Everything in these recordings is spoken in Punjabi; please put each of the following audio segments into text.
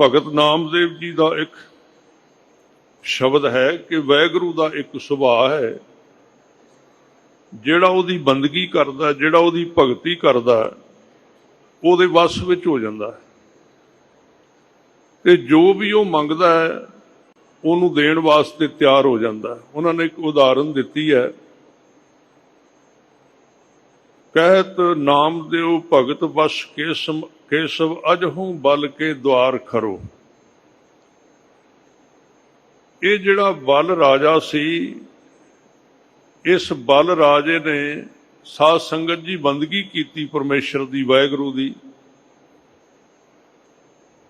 ਭਗਤ ਨਾਮਦੇਵ ਜੀ ਦਾ ਇੱਕ ਸ਼ਬਦ ਹੈ ਕਿ ਵੈਗੁਰੂ ਦਾ ਇੱਕ ਸੁਭਾਅ ਹੈ, ਜਿਹੜਾ ਉਹਦੀ ਬੰਦਗੀ ਕਰਦਾ, ਜਿਹੜਾ ਉਹਦੀ ਭਗਤੀ ਕਰਦਾ, ਉਹਦੇ ਵੱਸ ਵਿੱਚ ਹੋ ਜਾਂਦਾ ਹੈ। ਤੇ ਜੋ ਵੀ ਉਹ ਮੰਗਦਾ ਹੈ, ਉਹਨੂੰ ਦੇਣ ਵਾਸਤੇ ਤਿਆਰ ਹੋ ਜਾਂਦਾ ਹੈ। ਉਹਨਾਂ ਨੇ ਇੱਕ ਉਦਾਹਰਨ ਦਿੱਤੀ ਹੈ। ਕਹਿਤ ਨਾਮਦੇਵ ਭਗਤ ਵਸ ਕੇਸਮ ਕੇਸਵ ਅਜਹੂ ਬਲ ਕੇ ਦਵਾਰ ਖਰੋ। ਇਹ ਜਿਹੜਾ ਬਲ ਰਾਜਾ ਸੀ, ਇਸ ਬਲ ਰਾਜੇ ਨੇ ਸਾਧ ਸੰਗਤ ਜੀ ਬੰਦਗੀ ਕੀਤੀ ਪਰਮੇਸ਼ਰ ਦੀ, ਵਾਹਿਗੁਰੂ ਦੀ।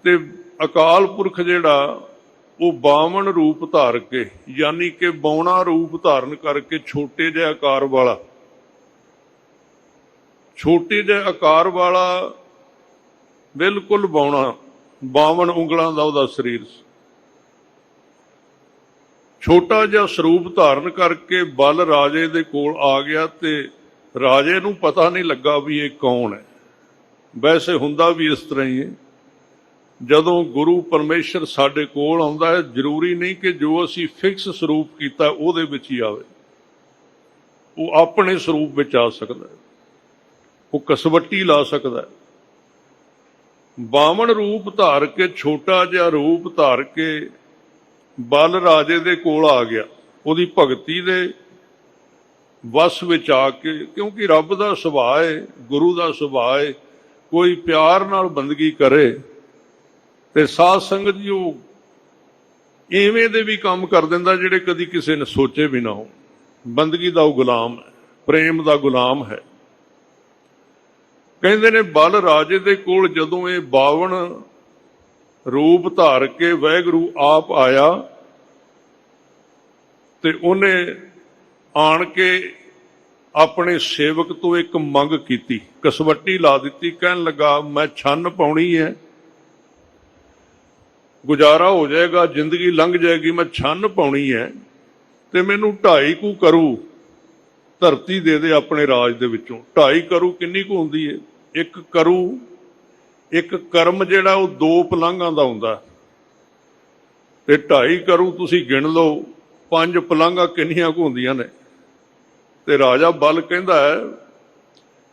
ਤੇ ਅਕਾਲ ਪੁਰਖ ਜਿਹੜਾ, ਉਹ ਬਾਵਣ ਰੂਪ ਧਾਰ ਕੇ, ਯਾਨੀ ਕਿ ਬੌਣਾ ਰੂਪ ਧਾਰਨ ਕਰਕੇ ਛੋਟੇ ਜਿਹੇ ਆਕਾਰ ਵਾਲਾ, ਛੋਟੇ ਜਿਹੇ ਆਕਾਰ ਵਾਲਾ ਬਿਲਕੁਲ ਬਾਉਣਾ 52 ਉਂਗਲਾਂ ਦਾ ਉਹਦਾ ਸਰੀਰ ਸੀ। ਛੋਟਾ ਜਿਹਾ ਸਰੂਪ ਧਾਰਨ ਕਰਕੇ ਬਲ ਰਾਜੇ ਦੇ ਕੋਲ ਆ ਗਿਆ ਤੇ ਰਾਜੇ ਨੂੰ ਪਤਾ ਨਹੀਂ ਲੱਗਾ ਵੀ ਇਹ ਕੌਣ ਹੈ। ਵੈਸੇ ਹੁੰਦਾ ਵੀ ਇਸ ਤਰ੍ਹਾਂ ਹੀ ਹੈ। ਜਦੋਂ ਗੁਰੂ ਪਰਮੇਸ਼ਰ ਸਾਡੇ ਕੋਲ ਆਉਂਦਾ ਹੈ, ਜ਼ਰੂਰੀ ਨਹੀਂ ਕਿ ਜੋ ਅਸੀਂ ਫਿਕਸ ਸਰੂਪ ਕੀਤਾ ਉਹਦੇ ਵਿੱਚ ਹੀ ਆਵੇ। ਉਹ ਆਪਣੇ ਸਰੂਪ ਵਿੱਚ ਆ ਸਕਦਾ ਹੈ। ਉਹ ਕਸਵੱਟੀ ਲਾ ਸਕਦਾ ਹੈ। ਬਾਵਣ ਰੂਪ ਧਾਰ ਕੇ, ਛੋਟਾ ਜਿਹਾ ਰੂਪ ਧਾਰ ਕੇ ਬਲ ਰਾਜੇ ਦੇ ਕੋਲ ਆ ਗਿਆ। ਉਹਦੀ ਭਗਤੀ ਦੇ ਵਸ ਵਿੱਚ ਆ ਕੇ, ਕਿਉਂਕਿ ਰੱਬ ਦਾ ਸੁਭਾਅ ਹੈ ਗੁਰੂ ਦਾ ਸੁਭਾਅ ਹੈ ਕੋਈ ਪਿਆਰ ਨਾਲ ਬੰਦਗੀ ਕਰੇ ਤੇ ਸਾਧ ਸੰਗਤ ਜੀ ਉਹ ਇਵੇਂ ਦੇ ਵੀ ਕੰਮ ਕਰ ਦਿੰਦਾ ਜਿਹੜੇ ਕਦੀ ਕਿਸੇ ਨੇ ਸੋਚੇ ਵੀ ਨਾ ਹੋ ਬੰਦਗੀ ਦਾ ਉਹ ਗੁਲਾਮ ਹੈ, ਪ੍ਰੇਮ ਦਾ ਗੁਲਾਮ ਹੈ। ਕਹਿੰਦੇ ਨੇ, ਬਲ ਰਾਜੇ ਦੇ ਕੋਲ ਜਦੋਂ ਇਹ 52 ਰੂਪ ਧਾਰ ਕੇ ਵੈਗਰੂ ਆਪ ਆਇਆ ਤੇ ਉਹਨੇ ਆਣ ਕੇ ਆਪਣੇ ਸੇਵਕ ਤੋਂ ਇੱਕ ਮੰਗ ਕੀਤੀ, ਕਸਵੱਟੀ ਲਾ ਦਿੱਤੀ, ਕਹਿਣ ਲੱਗਾ, ਮੈਂ ਛੰਨ ਪਾਉਣੀ ਹੈ। ਗੁਜ਼ਾਰਾ ਹੋ ਜਾਏਗਾ, ਜ਼ਿੰਦਗੀ ਲੰਘ ਜਾਏਗੀ, ਮੈਂ ਛੰਨ ਪਾਉਣੀ ਹੈ ਤੇ ਮੈਨੂੰ ਢਾਈ ਕੁ ਕਰੂ। ਧਰਤੀ ਦੇ ਦੇ ਆਪਣੇ ਰਾਜ ਦੇ ਵਿੱਚੋਂ। ਢਾਈ ਕਰੂ ਕਿੰਨੀ ਕੁ ਹੁੰਦੀ ਹੈ ਇੱਕ ਕਰੂ, ਇੱਕ ਕਰਮ ਜਿਹੜਾ ਉਹ ਦੋ ਪਲੰਘਾਂ ਦਾ ਹੁੰਦਾ। ਤੇ ਢਾਈ ਕਰੂ ਤੁਸੀਂ ਗਿਣ ਲਓ, ਪੰਜ ਪਲੰਘਾਂ ਕਿੰਨੀਆਂ ਕੁ ਹੁੰਦੀਆਂ ਨੇ? ਤੇ ਰਾਜਾ ਬਲ ਕਹਿੰਦਾ ਹੈ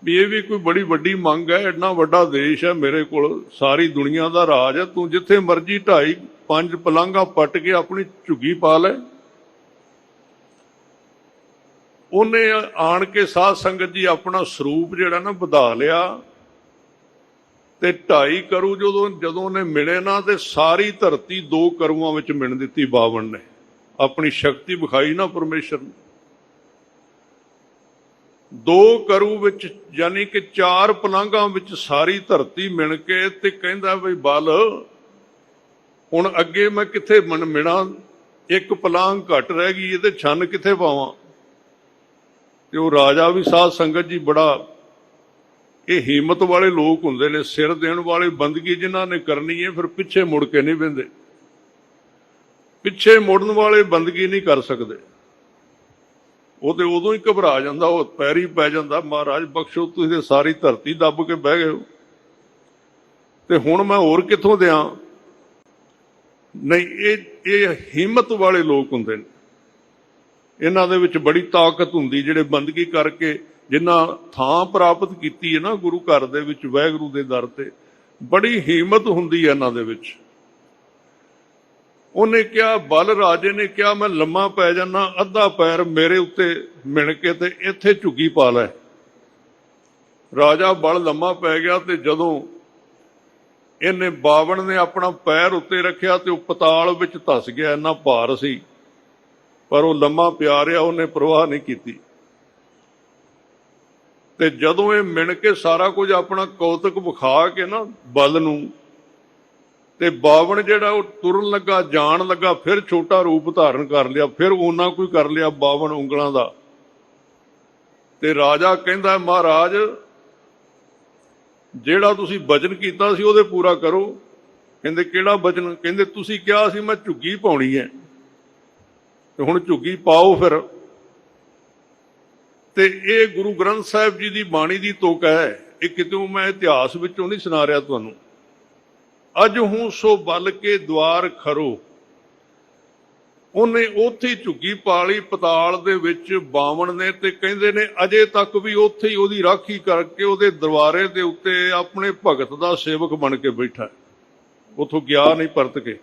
ਵੀ ਇਹ ਵੀ ਕੋਈ ਬੜੀ ਵੱਡੀ ਮੰਗ ਹੈ, ਇੰਨਾ ਵੱਡਾ ਦੇਸ਼ ਹੈ ਮੇਰੇ ਕੋਲ, ਸਾਰੀ ਦੁਨੀਆ ਦਾ ਰਾਜ ਹੈ, ਤੂੰ ਜਿੱਥੇ ਮਰਜ਼ੀ ਢਾਈ ਪੰਜ ਪਲੰਘਾਂ ਪੱਟ ਕੇ ਆਪਣੀ ਝੁੱਗੀ ਪਾ ਲੈ। ਉਹਨੇ ਆਣ ਕੇ ਸਾਧ ਸੰਗਤ ਜੀ ਆਪਣਾ ਸਰੂਪ ਜਿਹੜਾ ਨਾ ਵਧਾ ਲਿਆ ਤੇ ਢਾਈ ਕਰੂ ਜਦੋਂ ਜਦੋਂ ਉਹਨੇ ਮਿਲੇ ਨਾ ਤੇ ਸਾਰੀ ਧਰਤੀ ਦੋ ਕਰੂਆਂ ਵਿੱਚ ਮਿਣ ਦਿੱਤੀ ਬਾਵਣ ਨੇ। ਆਪਣੀ ਸ਼ਕਤੀ ਵਿਖਾਈ ਨਾ ਪਰਮੇਸ਼ਰ ਨੂੰ। ਦੋ ਕਰੂ ਵਿੱਚ ਯਾਨੀ ਕਿ ਚਾਰ ਪਲੰਘਾਂ ਵਿੱਚ ਸਾਰੀ ਧਰਤੀ ਮਿਣ ਕੇ ਤੇ ਕਹਿੰਦਾ ਬਈ ਬਲ, ਹੁਣ ਅੱਗੇ ਮੈਂ ਕਿੱਥੇ ਮਨ ਮਿਣਾ? ਇੱਕ ਪਲੰਘ ਘਟ ਰਹਿ ਗਈ, ਇਹਦੇ ਛੰਨ ਕਿੱਥੇ ਪਾਵਾਂ? ਤੇ ਉਹ ਰਾਜਾ ਵੀ ਸਾਧ ਸੰਗਤ ਜੀ ਬੜਾ, ਇਹ ਹਿੰਮਤ ਵਾਲੇ ਲੋਕ ਹੁੰਦੇ ਨੇ, ਸਿਰ ਦੇਣ ਵਾਲੇ ਬੰਦਗੀ ਜਿਨ੍ਹਾਂ ਨੇ ਕਰਨੀ ਹੈ, ਫਿਰ ਪਿੱਛੇ ਮੁੜ ਕੇ ਨਹੀਂ ਬੰਦੇ ਪਿੱਛੇ ਮੁੜਨ ਵਾਲੇ ਬੰਦਗੀ ਨਹੀਂ ਕਰ ਸਕਦੇ। ਉਹ ਤੇ ਉਦੋਂ ਹੀ ਘਬਰਾ ਜਾਂਦਾ, ਉਹ ਪੈਰੀ ਪੈ ਜਾਂਦਾ, ਮਹਾਰਾਜ ਬਖਸ਼ੋ ਤੁਸੀਂ ਤੇ ਸਾਰੀ ਧਰਤੀ ਦੱਬ ਕੇ ਬਹਿ ਗਏ ਹੋ। ਤੇ ਹੁਣ ਮੈਂ ਹੋਰ ਕਿੱਥੋਂ ਦਿਆਂ? ਨਹੀਂ, ਇਹ ਇਹ ਹਿੰਮਤ ਵਾਲੇ ਲੋਕ ਹੁੰਦੇ ਨੇ। ਇਹਨਾਂ ਦੇ ਵਿੱਚ ਬੜੀ ਤਾਕਤ ਹੁੰਦੀ, ਜਿਹੜੇ ਬੰਦਗੀ ਕਰਕੇ ਜਿਨ੍ਹਾਂ ਥਾਂ ਪ੍ਰਾਪਤ ਕੀਤੀ ਹੈ ਨਾ ਗੁਰੂ ਘਰ ਦੇ ਵਿੱਚ, ਵਾਹਿਗੁਰੂ ਦੇ ਦਰ ਤੇ, ਬੜੀ ਹਿੰਮਤ ਹੁੰਦੀ ਹੈ ਇਹਨਾਂ ਦੇ ਵਿੱਚ। ਉਹਨੇ ਕਿਹਾ, ਬਲ ਰਾਜੇ ਨੇ ਕਿਹਾ, ਮੈਂ ਲੰਮਾ ਪੈ ਜਾਣਾ ਅੱਧਾ ਪੈਰ ਮੇਰੇ ਉੱਤੇ ਮਿਣ ਕੇ ਤੇ ਇੱਥੇ ਝੁੱਗੀ ਪਾ ਲੈ। ਰਾਜਾ ਬਲ ਲੰਮਾ ਪੈ ਗਿਆ ਤੇ ਜਦੋਂ ਇਹਨੇ ਬਾਵਣ ਨੇ ਆਪਣਾ ਪੈਰ ਉੱਤੇ ਰੱਖਿਆ ਤੇ ਉਹ ਪਤਾਲ ਵਿੱਚ ਧਸ ਗਿਆ, ਇੰਨਾ ਭਾਰ ਸੀ। ਪਰ ਉਹ ਲੰਮਾ ਪਿਆ ਰਿਹਾ ਉਹਨੇ ਪ੍ਰਵਾਹ ਨਹੀਂ ਕੀਤੀ। ਤੇ ਜਦੋਂ ਇਹ ਮਿਣ ਕੇ ਸਾਰਾ ਕੁਝ ਆਪਣਾ ਕੌਤਕ ਵਿਖਾ ਕੇ ਨਾ ਬਲ ਨੂੰ, ਤੇ ਬਾਵਣ ਜਿਹੜਾ ਉਹ ਤੁਰਨ ਲੱਗਾ, ਜਾਣ ਲੱਗਾ, ਫਿਰ ਛੋਟਾ ਰੂਪ ਧਾਰਨ ਕਰ ਲਿਆ, ਫਿਰ ਉਹਨਾਂ ਕੋਈ ਕਰ ਲਿਆ ਬਾਵਣ ਉਂਗਲਾਂ ਦਾ। ਤੇ ਰਾਜਾ ਕਹਿੰਦਾ, ਮਹਾਰਾਜ, ਜਿਹੜਾ ਤੁਸੀਂ ਵਚਨ ਕੀਤਾ ਸੀ ਉਹਦੇ ਪੂਰਾ ਕਰੋ। ਕਹਿੰਦੇ, ਕਿਹੜਾ ਵਚਨ ਕਹਿੰਦੇ, ਤੁਸੀਂ ਕਿਹਾ ਸੀ ਮੈਂ ਝੁੱਗੀ ਪਾਉਣੀ ਹੈ। ਤੇ ਹੁਣ ਝੁੱਗੀ ਪਾਓ ਫਿਰ। ਤੇ ਇਹ ਗੁਰੂ ਗ੍ਰੰਥ ਸਾਹਿਬ ਜੀ ਦੀ ਬਾਣੀ ਦੀ ਤੋਕਾ ਹੈ। ਇਹ ਕਿਤੋਂ ਮੈਂ ਇਤਿਹਾਸ ਵਿੱਚੋਂ ਨਹੀਂ ਸੁਣਾ ਰਿਹਾ ਤੁਹਾਨੂੰ। ਅੱਜ ਹੂੰ ਸੋ ਬਲ ਕੇ ਦਵਾਰ ਖਰੋ। ਉਹਨੇ ਉੱਥੇ ਹੀ ਝੁੱਗੀ ਪਾਲੀ ਪਤਾਲ ਦੇ ਵਿੱਚ ਬਾਵਣ ਨੇ ਤੇ ਕਹਿੰਦੇ ਨੇ ਅਜੇ ਤੱਕ ਵੀ ਉੱਥੇ ਹੀ ਉਹਦੀ ਰਾਖੀ ਕਰਕੇ ਉਹਦੇ ਦਰਬਾਰੇ ਦੇ ਉੱਤੇ ਆਪਣੇ ਭਗਤ ਦਾ ਸੇਵਕ ਬਣ ਕੇ ਬੈਠਾ। ਹੈ। ਉੱਥੋਂ ਗਿਆ ਨਹੀਂ ਪਰਤ ਕੇ।